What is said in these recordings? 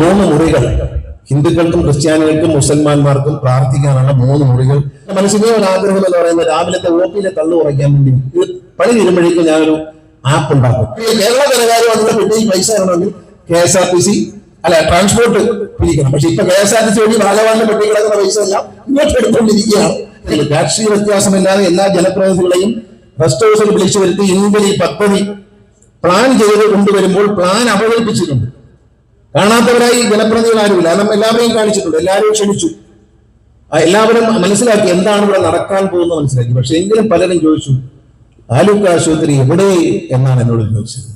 മൂന്ന് മുറികൾ ഹിന്ദുക്കൾക്കും ക്രിസ്ത്യാനികൾക്കും മുസൽമാന്മാർക്കും പ്രാർത്ഥിക്കാനുള്ള മൂന്ന് മുറികൾ. മനസ്സിനെ ഒരു ആഗ്രഹം എന്ന് പറയുന്നത് രാവിലത്തെ ഓപ്പിയിലെ തള്ളു കുറയ്ക്കാൻ വേണ്ടി പണി തീരുമ്പോഴേക്കും ഞാനൊരു ആപ്പ് ഉണ്ടാക്കും. കേരള ധനകാര്യം അതിന്റെ പെട്ടി പൈസ തരണമെങ്കിൽ K S R T C അല്ല ട്രാൻസ്പോർട്ട് പിടിക്കണം പക്ഷെ ഇപ്പൊ K S R T C വഴി ഭാഗവാന്റെ പെട്ടി കിടക്കുന്ന പൈസ എല്ലാം ഇങ്ങോട്ട് എടുത്തുകൊണ്ടിരിക്കുകയാണ്. രാഷ്ട്രീയ വ്യത്യാസമില്ലാതെ എല്ലാ ജനപ്രതിനിധികളെയും റെസ്റ്റ് ഹൗസിൽ വിളിച്ചു വരുത്തി ഇന്ത്യയിൽ പദ്ധതി പ്ലാൻ ചെയ്ത് കൊണ്ടുവരുമ്പോൾ പ്ലാൻ അവതരിപ്പിച്ചിട്ടുണ്ട്. കാണാത്തവരായി ജനപ്രതിനിധികൾ ആരുമില്ല. കാരണം എല്ലാവരെയും കാണിച്ചിട്ടുണ്ട്. എല്ലാവരെയും ക്ഷണിച്ചു. എല്ലാവരും മനസ്സിലാക്കി എന്താണ് ഇവിടെ നടക്കാൻ പോകുന്നത് മനസ്സിലാക്കി. പക്ഷെ എങ്കിലും പലരും ചോദിച്ചു താലൂക്ക് ആശുപത്രി എവിടെ എന്നാണ് എന്നോട് ചോദിച്ചത്.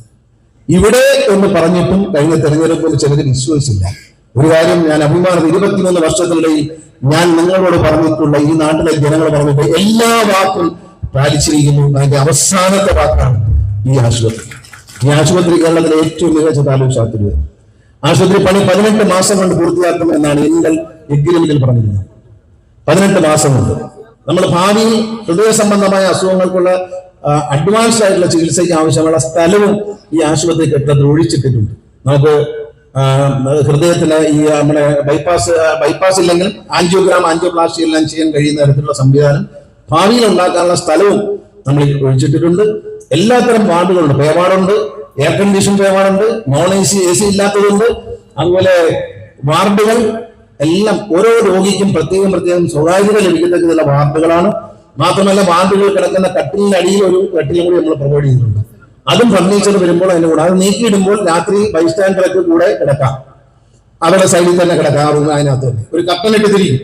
ഇവിടെ എന്ന് പറഞ്ഞിട്ടും കഴിഞ്ഞ തെരഞ്ഞെടുപ്പിൽ ചിലർ വിശ്വസിച്ചില്ല. ഒരു കാര്യം ഞാൻ അഭിമാനം ഇരുപത്തിമൂന്ന് വർഷത്തിനിടയിൽ ഞാൻ നിങ്ങളോട് പറഞ്ഞിട്ടുള്ള ഈ നാട്ടിലെ ജനങ്ങൾ പറഞ്ഞിട്ട് എല്ലാ വാക്കും പാലിച്ചിരിക്കുന്നു. അതിന്റെ അവസാനത്തെ വാക്കാണ് ഈ ആശുപത്രി. ഈ ആശുപത്രി കേരളത്തിലെ ഏറ്റവും മികച്ച താലൂക്ക് ആശുപത്രി ആശുപത്രി പണി പതിനെട്ട് മാസം കൊണ്ട് പൂർത്തിയാക്കും എന്നാണ് എന്റെ എഗ്രിമെന്റിൽ പറഞ്ഞിരുന്നത്. പതിനെട്ട് മാസം കൊണ്ട്. നമ്മൾ ഭാവിയിൽ ഹൃദയ സംബന്ധമായ അസുഖങ്ങൾക്കുള്ള അഡ്വാൻസ്ഡ് ആയിട്ടുള്ള ചികിത്സയ്ക്ക് ആവശ്യമുള്ള സ്ഥലവും ഈ ആശുപത്രി കെട്ടിടത്തിൽ ഒഴിച്ചിട്ടിട്ടുണ്ട്. നമുക്ക് ഹൃദയത്തിന് ഈ നമ്മുടെ ബൈപ്പാസ് ബൈപ്പാസ് ഇല്ലെങ്കിൽ ആൻജിയോഗ്രാം ആൻജിയോപ്ലാസ്റ്റി എല്ലാം ചെയ്യാൻ കഴിയുന്ന തരത്തിലുള്ള സംവിധാനം ഭാവിയിൽ ഉണ്ടാക്കാനുള്ള സ്ഥലവും നമ്മൾ ഒഴിച്ചിട്ടിട്ടുണ്ട്. എല്ലാത്തരം വാർഡുകളുണ്ട്. പേവാർഡുണ്ട് air condition പ്രേമാണുണ്ട് non A C A C ഇല്ലാത്തതുണ്ട്. അതുപോലെ വാർഡുകൾ എല്ലാം ഓരോ രോഗിക്കും പ്രത്യേകം പ്രത്യേകം സ്വകാര്യത ലഭിക്കത്തക്കതുള്ള വാർഡുകളാണ്. മാത്രമല്ല വാർഡുകൾ കിടക്കുന്ന കട്ടിലിന്റെ അടിയിൽ ഒരു കട്ടിലും കൂടി നമ്മൾ പ്രൊവൈഡ് ചെയ്യുന്നുണ്ട്. അതും ഫർണിച്ചർ വരുമ്പോൾ അതിന്റെ കൂടെ. അത് നീക്കിയിടുമ്പോൾ രാത്രി ബൈസ്റ്റാൻഡർക്ക് കൂടെ കിടക്കാം. അവരുടെ സൈഡിൽ തന്നെ കിടക്കാം ആ അതിനകത്ത് തന്നെ. ഒരു കട്ടനിട്ട് തിരിയും.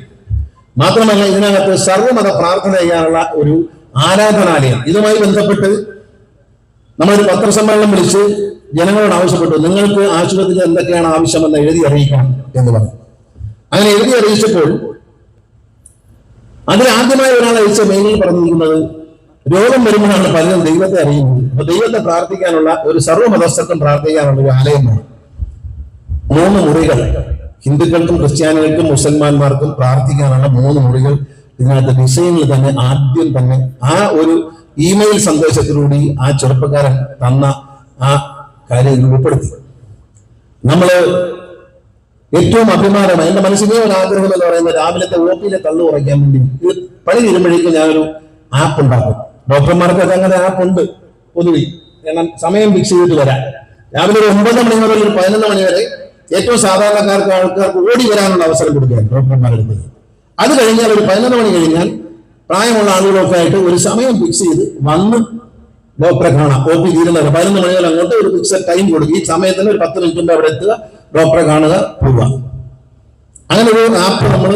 മാത്രമല്ല ഇതിനകത്ത് സർവമത പ്രാർത്ഥന ചെയ്യാനുള്ള ഒരു ആരാധനാലയം. ഇതുമായി ബന്ധപ്പെട്ട് നമ്മളൊരു പത്രസമ്മേളനം വിളിച്ച് ജനങ്ങളോട് ആവശ്യപ്പെട്ടു നിങ്ങൾക്ക് ആശുപത്രിയിൽ എന്തൊക്കെയാണ് ആവശ്യമെന്ന് എഴുതി അറിയിക്കണം എന്ന് പറഞ്ഞു. അങ്ങനെ എഴുതി അറിയിച്ചപ്പോൾ അതിൽ ആദ്യമായി ഒരാൾ അയച്ച മെയിലിൽ പറഞ്ഞിരിക്കുന്നത് രോഗം വരുമ്പോഴാണ് പലരും ദൈവത്തെ അറിയുന്നത്. അപ്പൊ ദൈവത്തെ പ്രാർത്ഥിക്കാനുള്ള ഒരു സർവമതസ്ഥർക്കും പ്രാർത്ഥിക്കാനുള്ള ഒരു ആലയമാണ് മൂന്ന് മുറികൾ ഹിന്ദുക്കൾക്കും ക്രിസ്ത്യാനികൾക്കും മുസൽമാന്മാർക്കും പ്രാർത്ഥിക്കാനുള്ള മൂന്ന് മുറികൾ ഇതിനകത്ത് ഡിസൈനിൽ തന്നെ ആദ്യം തന്നെ ആ ഒരു ഇമെയിൽ സന്ദേശത്തിലൂടെ ആ ചെറുപ്പക്കാരൻ തന്ന ആ കാര്യം ഉൾപ്പെടുത്തി. നമ്മൾ ഏറ്റവും അഭിമാനമായ എന്റെ മനസ്സിലെ ഒരു ആഗ്രഹം എന്ന് പറയുന്നത് രാവിലത്തെ ഓപ്പിയിലെ തള്ളു കുറയ്ക്കാൻ വേണ്ടി പണി തീരുമ്പോഴേക്കും ഞാനൊരു ആപ്പ് ഉണ്ടാക്കും. ഡോക്ടർമാർക്കൊക്കെ അങ്ങനെ ആപ്പ് ഉണ്ട്. പൊതുവെ കാരണം സമയം ഫിക്സ് ചെയ്തിട്ട് വരാൻ. രാവിലെ ഒരു ഒമ്പത് മണി മുതൽ ഒരു പതിനൊന്ന് മണി വരെ ഏറ്റവും സാധാരണക്കാർക്ക് ആൾക്കാർക്ക് ഓടി വരാനുള്ള അവസരം കൊടുക്കുകയാണ് ഡോക്ടർമാരുടെ അടുത്ത്. അത് കഴിഞ്ഞാൽ ഒരു പതിനൊന്ന് മണി കഴിഞ്ഞാൽ പ്രായമുള്ള ആളുകളൊക്കെ ആയിട്ട് ഒരു സമയം ഫിക്സ് ചെയ്ത് വന്ന് ഡോക്ടറെ കാണാം. ഒ പി തീരുന്ന പതിനൊന്ന് മണി മുതൽ അങ്ങോട്ട് ഒരു ഫിക്സഡ് ടൈം കൊടുക്കും. ഈ സമയത്തിന് ഒരു പത്ത് മിനിറ്റിന്റെ അവിടെ എത്തുക ഡോക്ടറെ കാണുക പോവുക. അങ്ങനെ ഒരു ആപ്പ് നമ്മൾ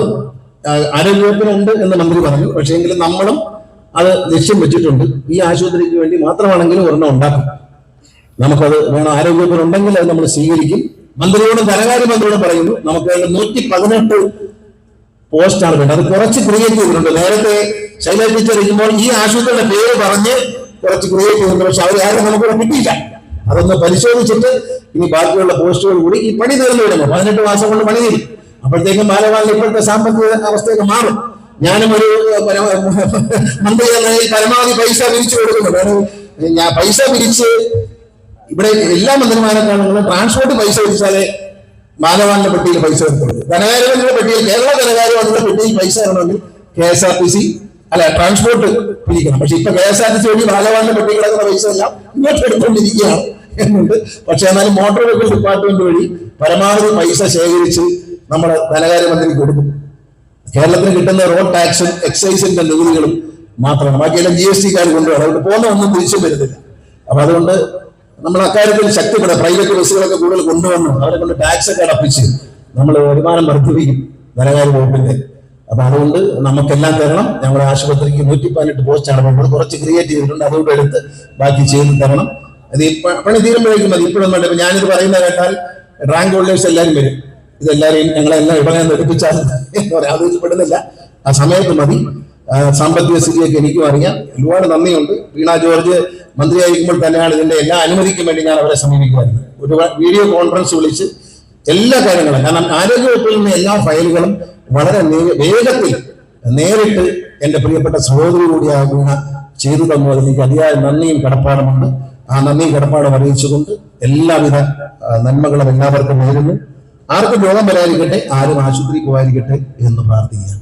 ആരോഗ്യവകുപ്പിനുണ്ട് എന്ന് മന്ത്രി പറഞ്ഞു. പക്ഷേ നമ്മളും അത് ലക്ഷ്യം വെച്ചിട്ടുണ്ട്. ഈ ആശുപത്രിക്ക് വേണ്ടി മാത്രമാണെങ്കിലും ഒരെണ്ണം ഉണ്ടാക്കും. നമുക്കത് വേണം. ആരോഗ്യവകുപ്പിനുണ്ടെങ്കിൽ അത് നമ്മൾ സ്വീകരിക്കും. മന്ത്രിയോടും ധനകാര്യ മന്ത്രിയോടും പറയുന്നു നമുക്ക് വേണ്ട നൂറ്റി പതിനെട്ട് പോസ്റ്റാണ് വേണ്ടത്. അത് കുറച്ച് ക്രിയേറ്റ് ചെയ്തിട്ടുണ്ട് നേരത്തെ ശൈലജ ടീച്ചർ ഇരിക്കുമ്പോൾ ഈ ആശുപത്രിയുടെ പേര് പറഞ്ഞ് കുറച്ച് ക്രിയേറ്റ് ചെയ്തിട്ടുണ്ട് പക്ഷെ അവർ ആരും നമുക്കിവിടെ കിട്ടിയില്ല. അതൊന്ന് പരിശോധിച്ചിട്ട് ഇനി ബാക്കിയുള്ള പോസ്റ്റുകൾ കൂടി ഈ പണി തീർന്നു വിടുന്നു പതിനെട്ട് മാസം കൊണ്ട് പണി തീരും. അപ്പോഴത്തേക്കും ബാലവാളിൽ ഇപ്പോഴത്തെ സാമ്പത്തിക അവസ്ഥയൊക്കെ മാറും. ഞാനും ഒരു മന്ത്രി എന്ന പരമാവധി പൈസ പിരിച്ചു കൊടുക്കുന്നു. ഞാൻ പൈസ പിരിച്ച് ഇവിടെ എല്ലാ മന്ത്രിമാരെക്കാണെങ്കിലും ട്രാൻസ്പോർട്ട് പൈസ പിരിച്ചാലേ മാനവാന്റെ പെട്ടിയിൽ പൈസ എടുത്തുള്ളൂ ധനകാര്യമന്ത്രിയുടെ പെട്ടിയിൽ കേരള ധനകാര്യമന്ത്രിയുടെ പെട്ടിയിൽ പൈസ ഇടണമെങ്കിൽ K S R T C അല്ല ട്രാൻസ്പോർട്ട് പിരിക്കണം. പക്ഷെ ഇപ്പൊ K S R T C വഴി ബാലവാന്റെ പെട്ടി കിടക്കുന്ന പൈസ എല്ലാം ഇങ്ങോട്ട് എടുത്തുകൊണ്ടിരിക്കുകയാണ് എന്നുണ്ട്. പക്ഷെ എന്നാലും മോട്ടോർ വെഹിക്കിൾ ഡിപ്പാർട്ട്മെന്റ് വഴി പരമാവധി പൈസ ശേഖരിച്ച് നമ്മുടെ ധനകാര്യമന്ത്രിക്ക് കൊടുക്കും. കേരളത്തിന് കിട്ടുന്ന റോഡ് ടാക്സും എക്സൈസിന്റെ നികുതികളും മാത്രമാണ്. ബാക്കിയെല്ലാം ജി എസ് ടിക്കാർ കൊണ്ടുപോകണം അതുകൊണ്ട് പോകുന്ന ഒന്നും തിരിച്ചും വരുന്നില്ല. അപ്പൊ അതുകൊണ്ട് നമ്മൾ അക്കാര്യത്തിൽ ശക്തിപ്പെടാം പ്രൈവറ്റ് ബസ്സുകളൊക്കെ കൂടുതൽ കൊണ്ടുവന്നു അവരെ കൊണ്ട് ടാക്സ് ഒക്കെ അടപ്പിച്ച് നമ്മൾ വരുമാനം വർദ്ധിപ്പിക്കും ധനകാര്യ വകുപ്പിന്റെ. അപ്പൊ അതുകൊണ്ട് നമുക്കെല്ലാം തരണം. ഞങ്ങളുടെ ആശുപത്രിക്ക് നൂറ്റി പതിനെട്ട് ആണ്. നമ്മൾ കുറച്ച് ക്രിയേറ്റ് ചെയ്തിട്ടുണ്ട്. അതുകൊണ്ട് എടുത്ത് ബാക്കി ചെയ്ത് തരണം. അത് പണി തീരുമ്പോഴേക്കും മതി. ഇപ്പോഴൊന്നും വേണ്ട. ഞാനിത് പറയുന്ന കേട്ടാൽ റാങ്ക് ഹോൾഡേഴ്സ് എല്ലാവരും വരും. ഇതെല്ലാവരെയും ഞങ്ങളെല്ലാം ഇവിടെ നിന്ന് എടുപ്പിച്ചാൽ അത് പെടുന്നില്ല ആ സമയത്ത് മതി. സാമ്പത്തിക സ്ഥിതിയൊക്കെ എനിക്കും അറിയാം. ഒരുപാട് നന്ദിയുണ്ട്. വീണ ജോർജ് മന്ത്രിയായിരിക്കുമ്പോൾ തന്നെയാണ് ഇതിന്റെ എല്ലാ അനുമതിക്കും വേണ്ടി ഞാൻ അവരെ സമീപിക്കുമായിരുന്നു. ഒരു വീഡിയോ കോൺഫറൻസ് വിളിച്ച് എല്ലാ കാര്യങ്ങളും കാരണം ആരോഗ്യവകുപ്പിൽ നിന്ന് എല്ലാ ഫയലുകളും വളരെ വേഗത്തിൽ നേരിട്ട് എന്റെ പ്രിയപ്പെട്ട സഹോദരി കൂടിയാകുന്ന ചെയ്തു തന്നു. അതിൽ എനിക്ക് അതിയായ നന്ദിയും കടപ്പാടുമുണ്ട് ആ നന്ദിയും കടപ്പാടും അറിയിച്ചുകൊണ്ട് എല്ലാവിധ നന്മകളും എല്ലാവർക്കും നേരുന്നു. ആർക്കും രോഗം വരാതിരിക്കട്ടെ ആരും ആശുപത്രി പോകാതിരിക്കട്ടെ എന്ന് പ്രാർത്ഥിക്കുക